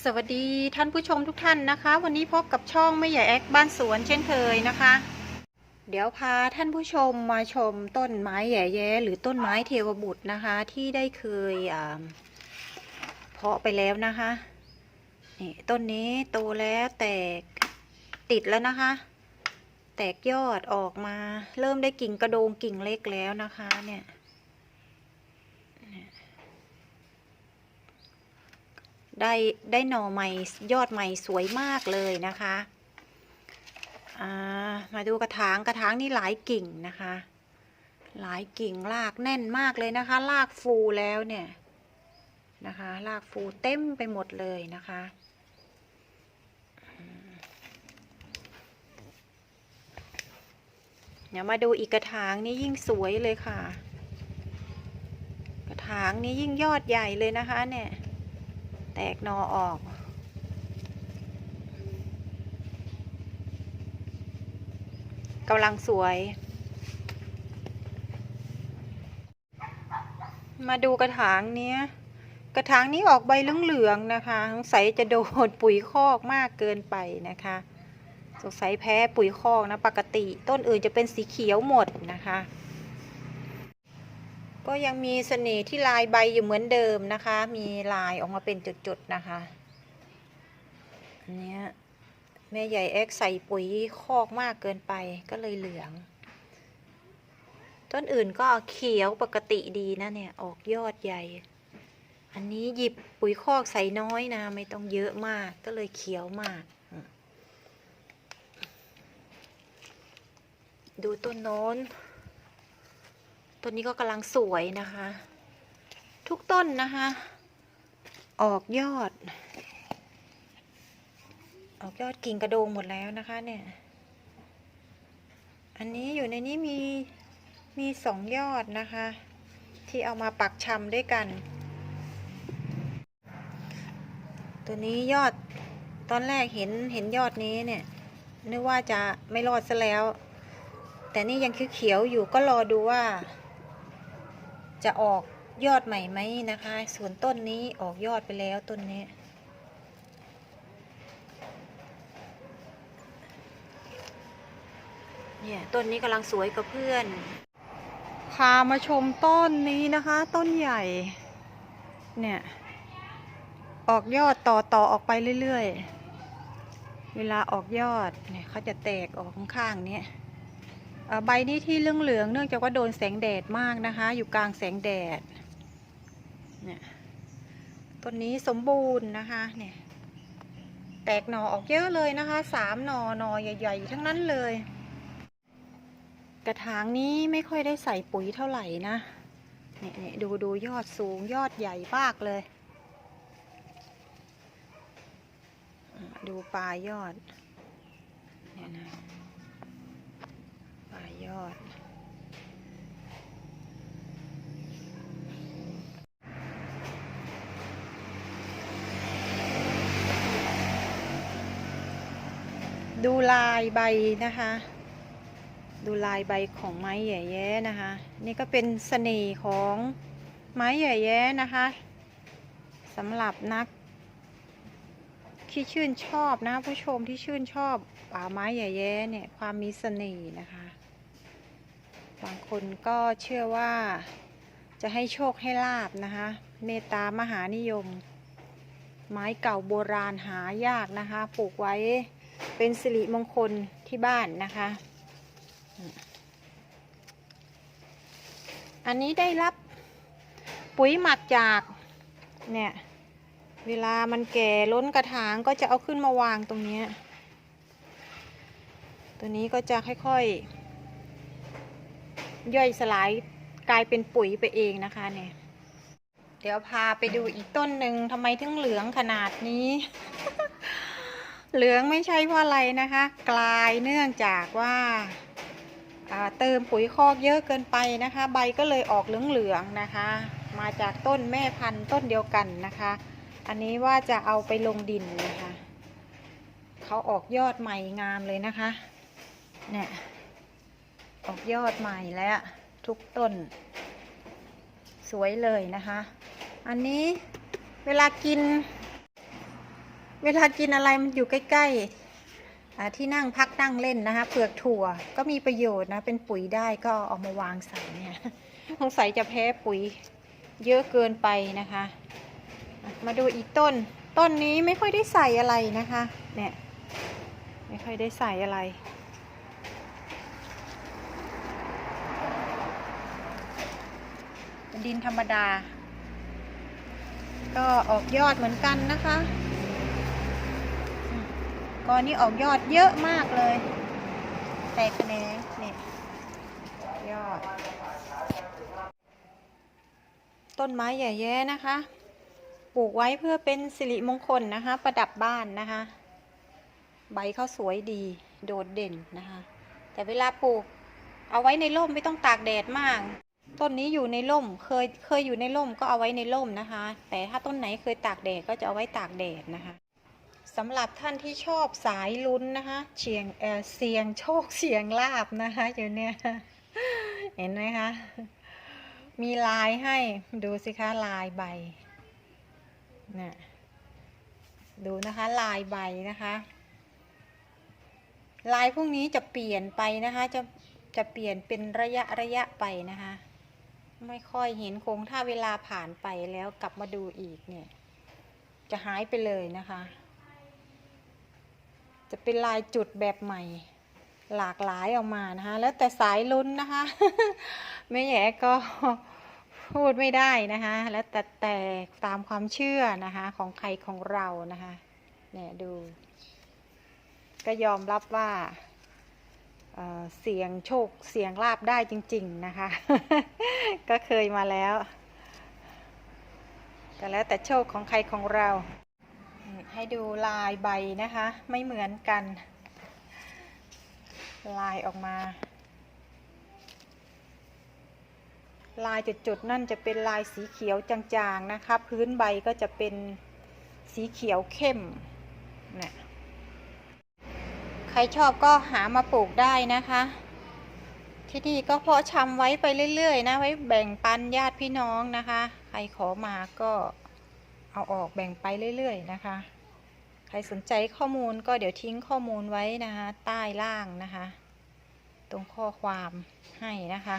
สวัสดีท่านผู้ชมทุกท่านนะคะ วันนี้พบกับช่องไม่ใหญ่แอคบ้านสวนเช่นเคยนะคะ เดี๋ยวพาท่านผู้ชมมาชมต้นไม้แย่แย้หรือต้นไม้เทวบุตรนะคะ ที่ได้เคยเพาะไปแล้วนะคะนี่ต้นนี้โตแล้วแตกติดแล้วนะคะ แตกยอดออกมา เริ่มได้กิ่งกระโดงกิ่งเล็กแล้วนะคะเนี่ย ได้ได้หน่อใหม่ยอดใหม่สวยมากเลยนะคะามาดูกระถางกระถางนี่หลายกิ่งนะคะ หลายกิ่งรากแน่นมากเลยนะคะรากฟูแล้วเนี่ยนะคะรากฟูเต็มไปหมดเลยนะคะเดี๋ยวมาดูอีกกระถางนี้ยิ่งสวยเลยค่ะ กระถางนี้ยิ่งยอดใหญ่เลยนะคะเนี่ย แตกนอออก กำลังสวย มาดูกระถางเนี้ย กระถางนี้ออกใบเหลืองๆนะคะ สงสัยจะโดนปุ๋ยคอกมากเกินไปนะคะ สงสัยแพ้ปุ๋ยคอกนะ ปกติ ต้นอื่นจะเป็นสีเขียวหมดนะคะ ก็ยังมีเสน่ห์ที่ลายใบอยู่เหมือนเดิมนะคะ มีลายออกมาเป็นจุดๆนะคะอันเนี้ยแม่ใหญ่เอ็กใส่ปุ๋ยคอกมากเกินไปก็เลยเหลือง ต้นอื่นก็เขียวปกติดีนะเนี่ย ออกยอดใหญ่ อันนี้หยิบปุ๋ยคอกใส่น้อยนะ ไม่ต้องเยอะมากก็เลยเขียวมาก ดูต้นโน้น ต้นนี้ก็กำลังสวยนะคะ ทุกต้นนะคะ ออกยอด ออกยอดกิ่งกระโดงหมดแล้วนะคะเนี่ย อันนี้อยู่ในนี้มีมีสองยอดนะคะ ที่เอามาปักชำด้วยกัน ตัวนี้ยอดตอนแรกเห็นเห็นยอดนี้เนี่ยนึกว่าจะไม่รอดซะแล้ว แต่นี่ยังคือเขียวอยู่ก็รอดูว่า จะออกยอดใหม่ไหมนะคะ ส่วนต้นนี้ออกยอดไปแล้วต้นนี้เนี่ยต้นนี้กำลังสวยกับเพื่อน พามาชมต้นนี้นะคะ ต้นใหญ่ เนี่ย ออกยอดต่อต่อออกไปเรื่อยๆ เวลาออกยอดเนี่ยเขาจะแตกออกข้างๆเนี้ย ใบนี้ที่เหลืองเหลืองเนื่องจากว่าโดนแสงแดดมากนะคะ อยู่กลางแสงแดดเนี่ยต้นนี้สมบูรณ์นะคะเนี่ยแตกหน่อออกเยอะเลยนะคะสามหน่อหน่อใหญ่ ๆ ทั้งนั้นเลย กระถางนี้ไม่ค่อยได้ใส่ปุ๋ยเท่าไหร่นะเนี่ยดูดูยอดสูงยอดใหญ่มากเลย ดูปลายยอดเนี่ยนะ อด ดูลายใบนะคะ ดูลายใบของไม้ใหญ่แย้นะคะ นี่ก็เป็นเสน่ห์ของไม้ใหญ่แย้นะคะสำหรับนักที่ชื่นชอบนะผู้ชมที่ชื่นชอบป่าไม้ใหญ่แย้เนี่ยความมีเสน่ห์นะคะ บางคนก็เชื่อว่าจะให้โชคให้ลาบนะคะ เมตตามหานิยม ไม้เก่าโบราณหายากนะคะ ปลูกไว้เป็นสิริมงคลที่บ้านนะคะ อันนี้ได้รับปุ๋ยหมักจากเนี่ยเวลามันแก่ล้นกระถางก็จะเอาขึ้นมาวางตรงนี้ ตัวนี้ก็จะค่อยๆ ย่อยสลายกลายเป็นปุ๋ยไปเองนะคะเนี่ย เดี๋ยวพาไปดูอีกต้นหนึ่งทำไมถึงเหลืองขนาดนี้ เหลืองไม่ใช่เพราะอะไรนะคะ กลายเนื่องจากว่าาเติมปุ๋ยคอกเยอะเกินไปนะคะ ใบก็เลยออกเหลืองๆนะคะ มาจากต้นแม่พันธุ์ต้นเดียวกันนะคะ อันนี้ว่าจะเอาไปลงดินนะคะเขาออกยอดใหม่งามเลยนะคะ เนี่ย ออกยอดใหม่แล้วทุกต้น สวยเลยนะคะ อันนี้เวลากิน เวลากินอะไรมันอยู่ใกล้ๆที่นั่งพักนั่งเล่นนะคะเปลือกถั่วก็มีประโยชน์นะเป็นปุ๋ยได้ก็เอามาวางใส่เนี่ยสงสัยจะแพ้ปุ๋ยเยอะเกินไปนะคะอะมาดูอีกต้น ต้นนี้ไม่ค่อยได้ใส่อะไรนะคะ เนี่ย ไม่ค่อยได้ใส่อะไร เป็น ดินธรรมดา ก็ออกยอดเหมือนกันนะคะก้อนนี้ออกยอดเยอะมากเลยแตกแขนงนี่ยอด ต้นไม้ใหญ่แย่นะคะ ปลูกไว้เพื่อเป็นสิริมงคลนะคะ ประดับบ้านนะคะ ใบเขาสวยดีโดดเด่นนะคะ แต่เวลาปลูกเอาไว้ในร่มไม่ต้องตากแดดมาก ต้นนี้อยู่ในร่ม เคยเคยอยู่ในร่มก็เอาไว้ในร่มนะคะ แต่ถ้าต้นไหนเคยตากแดดก็จะเอาไว้ตากแดดนะคะสำหรับท่านที่ชอบสายลุ้นนะคะเฉียงเออเสียงโชคเสียงลาบนะคะอยู่เนี่ยเห็นไหมคะมีลายให้ดูสิคะลายใบน่ะดูนะคะลายใบนะคะ ลายพวกนี้จะเปลี่ยนไปนะคะจะจะเปลี่ยนเป็นระยะระยะไปนะคะ ไม่ค่อยเห็นคงถ้าเวลาผ่านไปแล้วกลับมาดูอีกเนี่ย จะหายไปเลยนะคะ จะเป็นลายจุดแบบใหม่ หลากหลายออกมานะคะ แล้วแต่สายลุ้นนะคะไม่แย่ก็พูดไม่ได้นะคะ แล้วแต่แต่ตามความเชื่อนะคะ ของใครของเรานะคะ เนี่ยดู ก็ยอมรับว่า เสียงโชคเสียงลาบได้จริง ๆ นะคะ ก็เคยมาแล้วแต่แล้วแต่โชคของใครของเรา ให้ดูลายใบนะคะ ไม่เหมือนกัน ลายออกมา ลายจุดๆนั่นจะเป็นลายสีเขียวจางๆนะคะ พื้นใบก็จะเป็นสีเขียวเข้มเนี่ย ใครชอบก็หามาปลูกได้นะคะ ที่นี่ก็เพาะชำไว้ไปเรื่อยๆนะ ไว้แบ่งปันญาติพี่น้องนะคะ ใครขอมาก็เอาออกแบ่งไปเรื่อยๆนะคะ ใครสนใจข้อมูลก็เดี๋ยวทิ้งข้อมูลไว้นะคะ ใต้ล่างนะคะ ตรงข้อความให้นะคะ